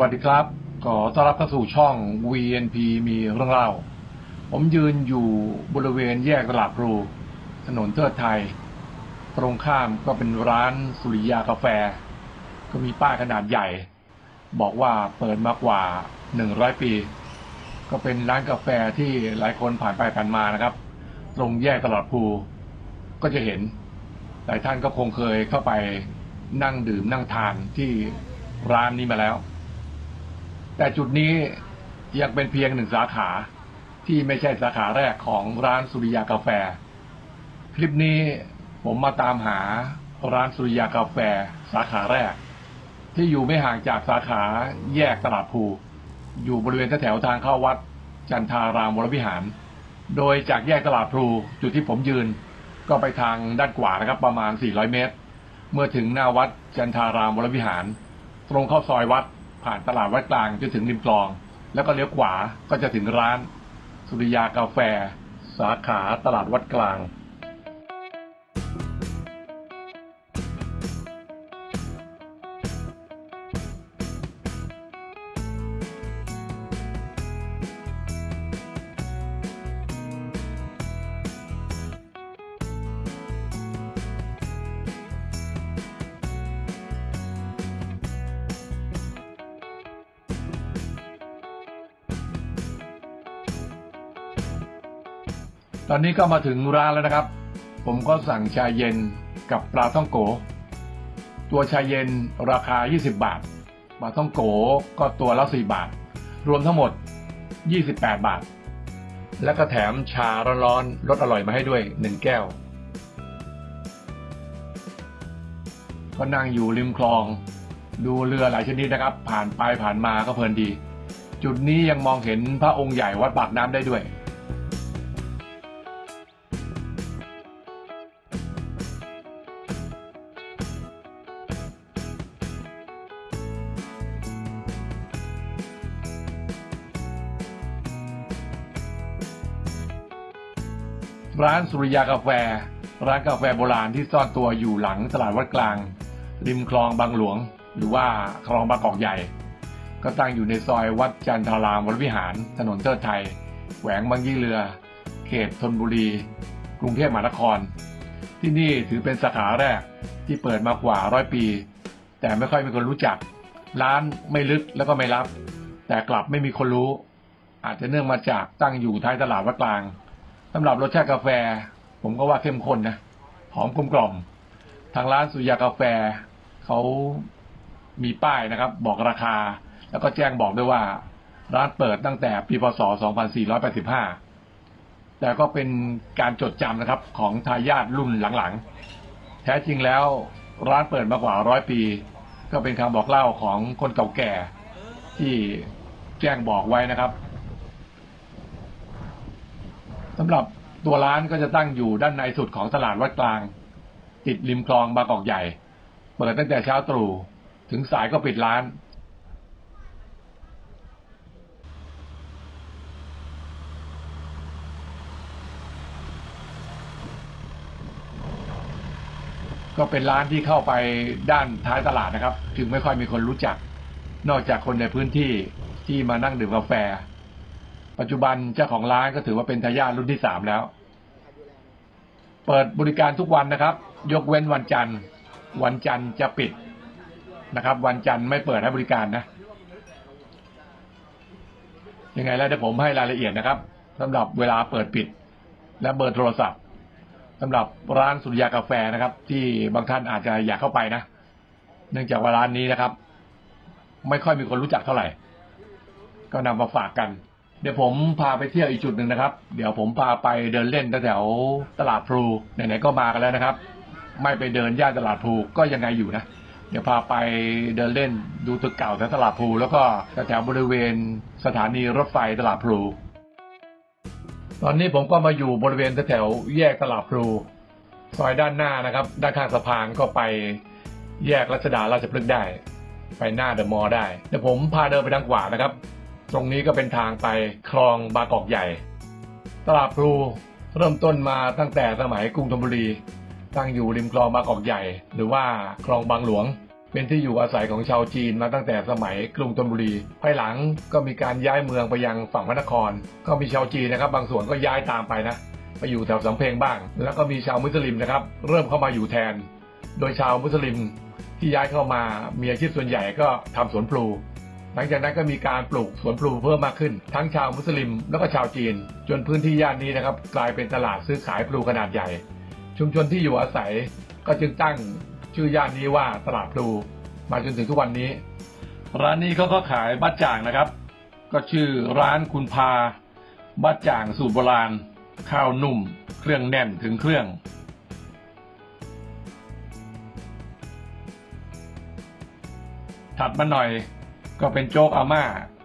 สวัสดีครับ ขอต้อนรับเข้าสู่ช่อง VNP มีเรื่องเล่า ผมยืนอยู่บริเวณแยกตลาดพลูถนนเทิดไทย ตรงข้ามก็เป็นร้านสุริยากาแฟ ก็มีป้ายขนาดใหญ่ บอกว่าเปิดมากว่า 100 ปี ก็เป็นร้านกาแฟที่หลายคนผ่านไปผ่านมานะครับ ตรงแยกตลาดพลูก็จะเห็น หลายท่านก็คงเคยเข้าไปนั่งดื่มนั่งทานที่ร้านนี้มาแล้ว แต่จุดนี้ยังเป็นเพียงหนึ่งสาขาที่ไม่ใช่สาขาแรกของร้านสุริยากาแฟ คลิปนี้ผมมาตามหาร้านสุริยากาแฟสาขาแรก ที่อยู่ไม่ห่างจากสาขาแยกตลาดภูอยู่บริเวณแถวทางเข้าวัดจันทารามวรวิหาร โดยจากแยกตลาดพลูจุดที่ผมยืน ก็ไปทางด้านขวานะครับ ประมาณ 400 เมตร เมื่อถึงหน้าวัดจันทารามวรวิหาร ตรงเข้าซอยวัด ผ่านตลาดวัดกลางจนถึงริมคลอง แล้วก็เลี้ยวขวาก็จะถึงร้าน สุริยากาแฟ สาขาตลาดวัดกลาง ตอนนี้ก็มาถึงร้านแล้วนะครับ ผมก็สั่งชาเย็นกับปลาท่องโก ตัวชาเย็นราคา 20 บาท ปลาท่องโกก็ตัวละ 4 บาท รวมทั้งหมด 28 บาท แล้วก็แถมชาร้อนๆรสอร่อยมาให้ด้วย 1 แก้ว ก็นั่งอยู่ริมคลอง ดูเรือหลายชนิดนะครับ ผ่านไปผ่านมาก็เพลินดี จุดนี้ยังมองเห็นพระองค์ใหญ่วัดปากน้ำได้ด้วย ร้านสุริยากาแฟ ร้านกาแฟโบราณที่ซ่อนตัวอยู่หลังตลาดวัดกลาง ริมคลองบางหลวง หรือว่าคลองบางกอกใหญ่ ก็ตั้งอยู่ในซอยวัดจันทารามวรวิหาร ถนนเทิดไทยแขวงบางยี่เรือ เขตธนบุรี กรุงเทพมหานคร ที่นี่ถือเป็นสาขาแรกที่เปิดมากว่าร้อยปี แต่ไม่ค่อยมีคนรู้จัก ร้านไม่ลึกแล้วก็ไม่รับ แต่กลับไม่มีคนรู้ อาจจะเนื่องมาจากตั้งอยู่ท้ายตลาดวัดกลางำหรับรสชาติกาแฟ ผมก็ว่าเข้มข้นนะหอมกลมกล่อม ทางร้านสุยากาแฟเขามีป้ายนะครับ บอกราคา แล้วก็แจ้งบอกด้วยว่า ร้านเปิดตั้งแต่ปีพศ 2485 แต่ก็เป็นการจดจำนะครับของทายาทรุ่นหลังๆ แท้จริงแล้วร้านเปิดมากว่าร้อยปี ก็เป็นคำบอกเล่าของคนเก่าแก่ที่แจ้งบอกไว้นะครับ สำหรับตัวร้านก็จะตั้งอยู่ด้านในสุดของตลาดวัดกลาง ติดริมคลองบางกอกใหญ่ เปิดตั้งแต่เช้าตรู่ถึงสายก็ปิดร้าน ก็เป็นร้านที่เข้าไปด้านท้ายตลาดนะครับจึงไม่ค่อยมีคนรู้จัก นอกจากคนในพื้นที่ที่มานั่งดื่มกาแฟ ปัจจุบันเจ้าของร้านก็ถือว่าเป็นทายาทรุ่นที่สามแล้ว เปิดบริการทุกวันนะครับ ยกเว้นวันจันทร์ วันจันทร์จะปิดนะครับ วันจันทร์ไม่เปิดให้บริการนะยังไงแล้วเดี๋ยวผมให้รายละเอียดนะครับสำหรับเวลาเปิดปิด และเบอร์โทรศัพท์สำหรับร้านสุริยากาแฟนะครับ ที่บางท่านอาจจะอยากเข้าไปนะ เนื่องจากว่าร้านนี้นะครับ ไม่ค่อยมีคนรู้จักเท่าไหร่ ก็นำมาฝากกัน เดี๋ยวผมพาไปเที่ยวอีกจุดหนึ่งนะครับ เดี๋ยวผมพาไปเดินเล่นแถวตลาดพลูไหนๆก็มากันแล้วนะครับ ไม่ไปเดินย่านตลาดพลูก็ยังไงอยู่นะ เดี๋ยวพาไปเดินเล่นดูตึกเก่าแถวตลาดพลูแล้วก็แถวบริเวณสถานีรถไฟตลาดพลูตอนนี้ผมก็มาอยู่บริเวณแถวแยกตลาดพลูซอยด้านหน้านะครับ ด้านข้างสะพานก็ไปแยกรัชดาราชพฤกษ์ได้ ไปหน้าเดอะมอลล์ได้เดี๋ยวผมพาเดินไปทางขวานะครับ ตรงนี้ก็เป็นทางไปคลองบางกอกใหญ่ ตลาดพลูเริ่มต้นมาตั้งแต่สมัยกรุงธนบุรี ตั้งอยู่ริมคลองบางกอกใหญ่ หรือว่าคลองบางหลวง เป็นที่อยู่อาศัยของชาวจีนมาตั้งแต่สมัยกรุงธนบุรี ภายหลังก็มีการย้ายเมืองไปยังฝั่งพระนคร ก็มีชาวจีนนะครับ บางส่วนก็ย้ายตามไปนะไปอยู่แถวสำเพ็งบ้าง แล้วก็มีชาวมุสลิมนะครับ เริ่มเข้ามาอยู่แทน โดยชาวมุสลิมที่ย้ายเข้ามามีอาชีพส่วนใหญ่ก็ทำสวนพลู หลังจากนั้นก็มีการปลูกสวนพลูเพิ่มมากขึ้น ทั้งชาวมุสลิมแล้วก็ชาวจีน จนพื้นที่ย่านนี้นะครับ กลายเป็นตลาดซื้อขายพลูขนาดใหญ่ ชุมชนที่อยู่อาศัยก็จึงตั้งชื่อย่านนี้ว่าตลาดพลูมาจนถึงทุกวันนี้ ร้านนี้เขาก็ขายบัตจ่างนะครับ ก็ชื่อร้านคุณพาบัตจ่างสูตรโบราณ ข้าวนุ่ม เครื่องแน่นถึงเครื่องถัดมาหน่อย ก็เป็นโจ๊กอาม่า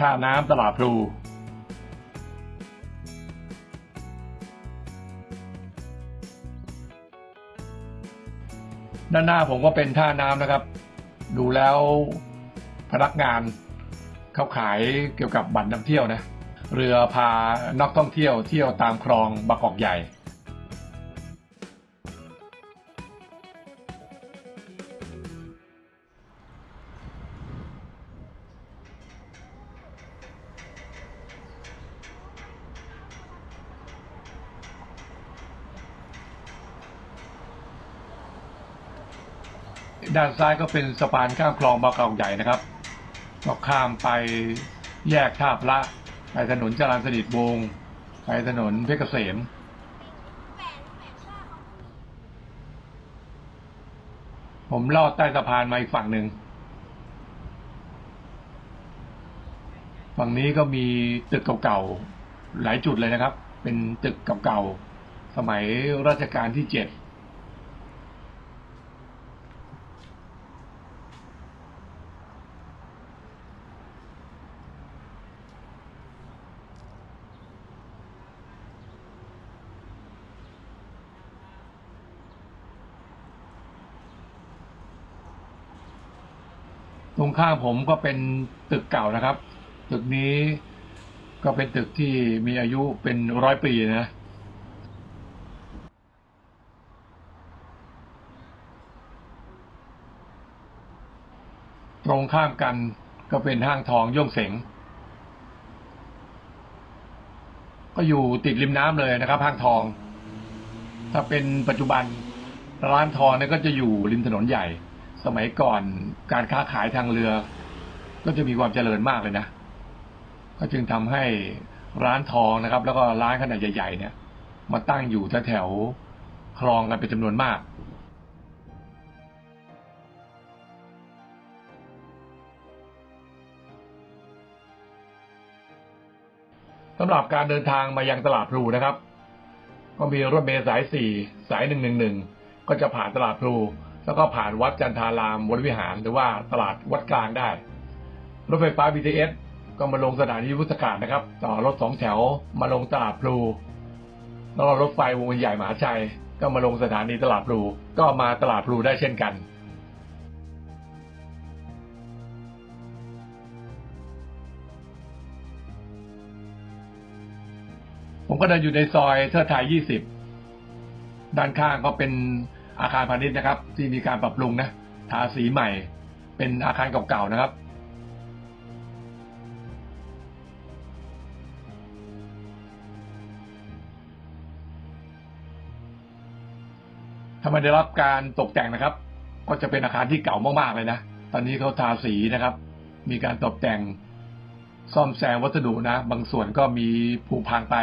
ท่าน้ำตลาดพลูด้านหน้าผมก็เป็นท่าน้ำนะครับ ดูแล้วพนักงานเขาขายเกี่ยวกับบัตรนำเที่ยวนะ เรือพานักท่องเที่ยวเที่ยวตามคลองบางกอกใหญ่ ด้านซ้ายก็เป็นสะพานข้ามคลองบางกอกใหญ่นะครับ ก็ข้ามไปแยกท่าพระไปถนนจรัญสนิทวงศ์ไปถนนเพชรเกษมผมลอดใต้สะพานมาอีกฝั่งหนึ่ง ฝั่งนี้ก็มีตึกเก่าๆ หลายจุดเลยนะครับ เป็นตึกเก่าๆ สมัยรัชกาลที่เจ็ด ตรงข้ามผมก็เป็นตึกเก่านะครับ ตึกนี้ก็เป็นตึกที่มีอายุเป็นร้อยปีนะ ตรงข้ามกันก็เป็นห้างทองย่งเสง ก็อยู่ติดริมน้ำเลยนะครับ ห้างทอง ถ้าเป็นปัจจุบันร้านทองเนี่ยก็จะอยู่ริมถนนใหญ่ สมัยก่อนการค้าขายทางเรือ ก็จะมีความเจริญมากเลยนะ ก็จึงทำให้ร้านทองนะครับ แล้วก็ร้านขนาดใหญ่ๆเนี่ย มาตั้งอยู่แถวคลองกันเป็นจำนวนมาก สำหรับการเดินทางมายังตลาดพลูนะครับ ก็มีรถเมล์สายสี่สายหนึ่งหนึ่งหนึ่งก็จะผ่านตลาดพลู แล้วก็ผ่านวัดจันทารามวรวิหาร หรือว่าตลาดวัดกลางได้ รถไฟฟ้า BTS ก็มาลงสถานีวุฒากาศนะครับ ต่อรถสองแถวมาลงตลาดพลูแล้วรถไฟวงใหญ่มหาชัย ก็มาลงสถานีตลาดพลูก็มาตลาดพลูได้เช่นกันผมก็เดินอยู่ในซอยเทิดไทย 20 ด้านข้างก็เป็น อาคารพาณิชย์นะครับ ที่มีการปรับปรุงนะทาสีใหม่ เป็นอาคารเก่าๆนะครับ ถ้าไม่ได้รับการตกแต่งนะครับ ก็จะเป็นอาคารที่เก่ามากๆเลยนะ ตอนนี้เขาทาสีนะครับ มีการตกแต่งซ่อมแซมวัสดุนะ บางส่วนก็มีผุพังไป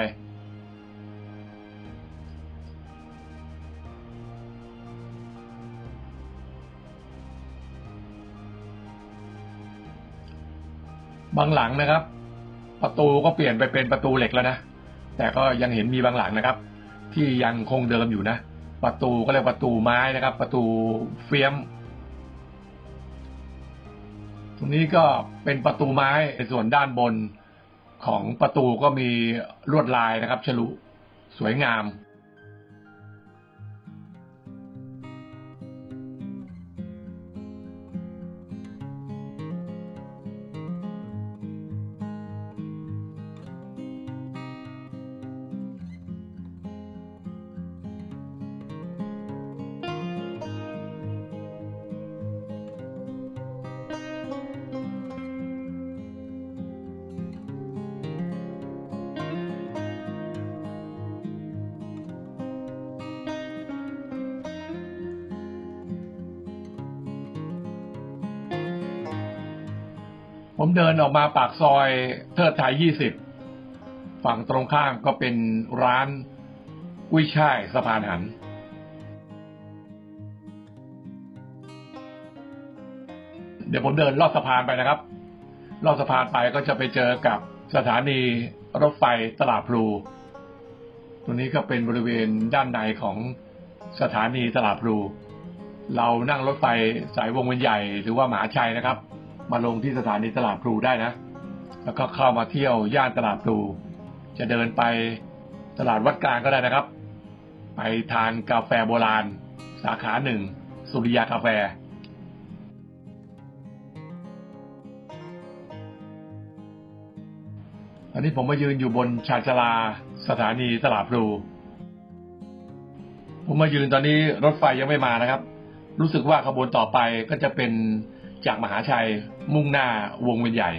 บางหลังนะครับ ประตูก็เปลี่ยนไปเป็นประตูเหล็กแล้วนะ แต่ก็ยังเห็นมีบางหลังนะครับ ที่ยังคงเดิมอยู่นะ ประตูก็เรียกประตูไม้นะครับ ประตูเฟียม ตรงนี้ก็เป็นประตูไม้ส่วนด้านบนของประตูก็มีลวดลายนะครับ ฉลุสวยงาม ผมเดินออกมาปากซอยเทิดไทยยี่สิบฝั่งตรงข้ามก็เป็นร้านกุ้ยช่ายสะพานหัน เดี๋ยวผมเดินลอดสะพานไปนะครับ ลอดสะพานไปก็จะไปเจอกับสถานีรถไฟตลาดพลู ตรงนี้ก็เป็นบริเวณด้านในของสถานีตลาดพลู เรานั่งรถไฟสายวงเวียนใหญ่หรือว่าหมหาชัยนะครับ มาลงที่สถานีตลาดพลูได้นะ แล้วก็เข้ามาเที่ยวย่านตลาดพลู จะเดินไปตลาดวัดกลางก็ได้นะครับ ไปทานกาแฟโบราณ สาขาหนึ่งสุริยากาแฟ อันนี้ผมมายืนอยู่บนชานชลาสถานีตลาดพลู ผมมายืนตอนนี้รถไฟยังไม่มานะครับ รู้สึกว่าขบวนต่อไปก็จะเป็น จากมหาชัยมุ่งหน้าวงเวียนใหญ่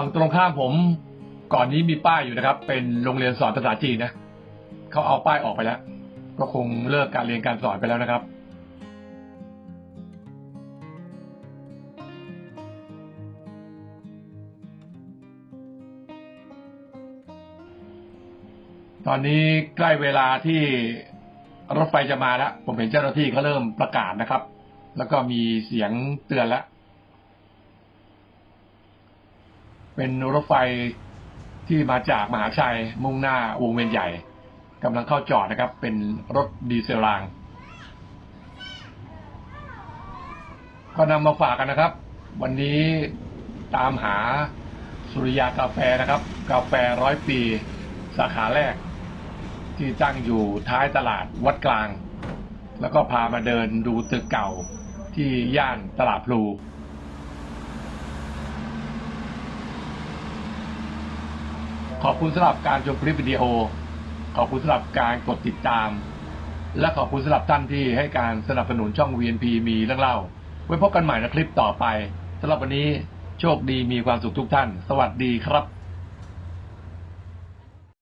ฝั่งตรงข้ามผมก่อนนี้มีป้ายอยู่นะครับ เป็นโรงเรียนสอนภาษาจีนนะเขาเอาป้ายออกไปแล้ว ก็คงเลิกการเรียนการสอนไปแล้วนะครับ ตอนนี้ใกล้เวลาที่รถไฟจะมาแล้ว ผมเห็นเจ้าหน้าที่เขาเริ่มประกาศนะครับ แล้วก็มีเสียงเตือนแล้ว เป็นรถไฟที่มาจากมหาชัยมุ่งหน้าวงเวียนใหญ่กำลังเข้าจอดนะครับ เป็นรถดีเซลราง ก็นำมาฝากกันนะครับ วันนี้ตามหาสุริยากาแฟนะครับ กาแฟร้อยปี สาขาแรก ที่ตั้งอยู่ท้ายตลาดวัดกลาง แล้วก็พามาเดินดูตึกเก่าที่ย่านตลาดพลู ขอบคุณสำหรับการชมคลิปวิดีโอ ขอบคุณสำหรับการกดติดตาม และขอบคุณสำหรับท่านที่ให้การสนับสนุนช่อง VNP มีเรื่องเล่า ไว้พบกันใหม่ในคลิปต่อไปสำหรับวันนี้โชคดีมีความสุขทุกท่าน สวัสดีครับ